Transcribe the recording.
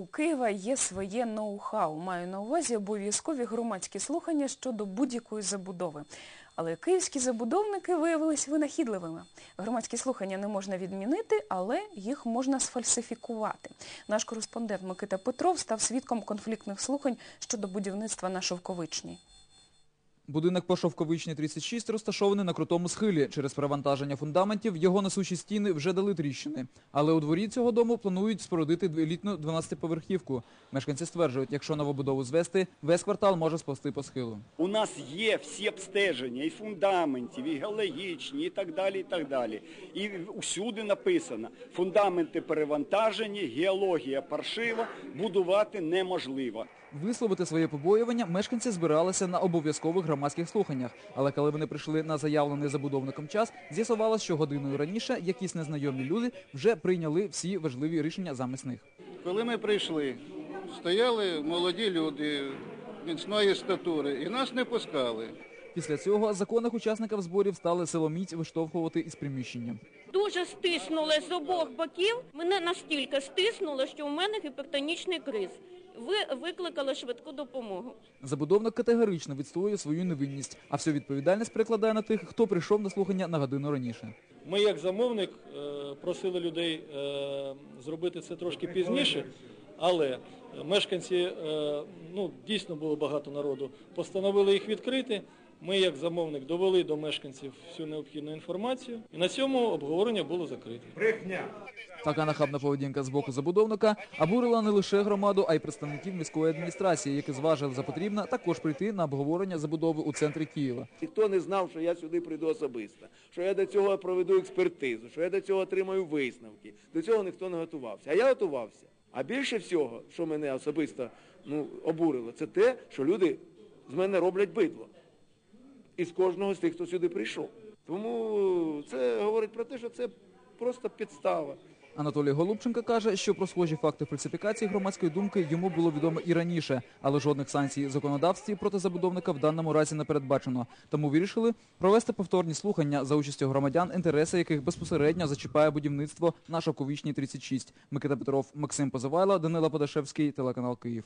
у Києва є своє ноу-хау. Маю на увазі обов'язкові громадські слухання щодо будь-якої забудови. Але київські забудовники виявились винахідливими. Громадські слухання не можна відмінити, але їх можна сфальсифікувати. Наш кореспондент Микита Петров став свідком конфліктних слухань щодо будівництва на Шовковичній. Будинок по Шовковичній 36 розташований на крутому схилі. Через перевантаження фундаментів його несучі стіни вже дали тріщини. Але у дворі цього дому планують спорудити елітну 12-поверхівку. Мешканці стверджують, якщо новобудову звести, весь квартал може сповзти по схилу. У нас є всі обстеження і фундаментів, і геологічні, і так далі, і так далі. І усюди написано, фундаменти перевантажені, геологія паршива, будувати неможливо. Висловити своє побоювання мешканці збиралися на обов'язкових громадських слуханнях. Але коли вони прийшли на заявлений забудовником час, з'ясувалось, що годиною раніше якісь незнайомі люди вже прийняли всі важливі рішення замість них. Коли ми прийшли, стояли молоді люди міцної статури і нас не пускали. Після цього законних учасників зборів стали силоміць виштовхувати із приміщення. Дуже стиснули з обох боків. Мене настільки стиснуло, що у мене гіпертонічний криз. Ви викликали швидку допомогу. Забудовник категорично відстоює свою невинність, а всю відповідальність перекладає на тих, хто прийшов на слухання на годину раніше. Ми, як замовник, е, просили людей е, зробити це трошки пізніше, але мешканці, е, ну дійсно було багато народу, постановили їх відкрити. Ми, як замовник, довели до мешканців всю необхідну інформацію, і на цьому обговорення було закрите. Така нахабна поведінка з боку забудовника обурила не лише громаду, а й представників міської адміністрації, які зважили за потрібне також прийти на обговорення забудови у центрі Києва. Ніхто не знав, що я сюди прийду особисто, що я до цього проведу експертизу, що я до цього отримаю висновки. До цього ніхто не готувався. А я готувався. А більше всього, що мене особисто ну, обурило, це те, що люди з мене роблять бидло. І з кожного з тих, хто сюди прийшов. Тому це говорить про те, що це просто підстава. Анатолій Голубченко каже, що про схожі факти фальсифікації громадської думки йому було відомо і раніше, але жодних санкцій законодавстві проти забудовника в даному разі не передбачено. Тому вирішили провести повторні слухання за участю громадян, інтереси яких безпосередньо зачіпає будівництво на Шовковічній 36. Микита Петров, Максим Позивайло, Данила Подашевський, телеканал Київ.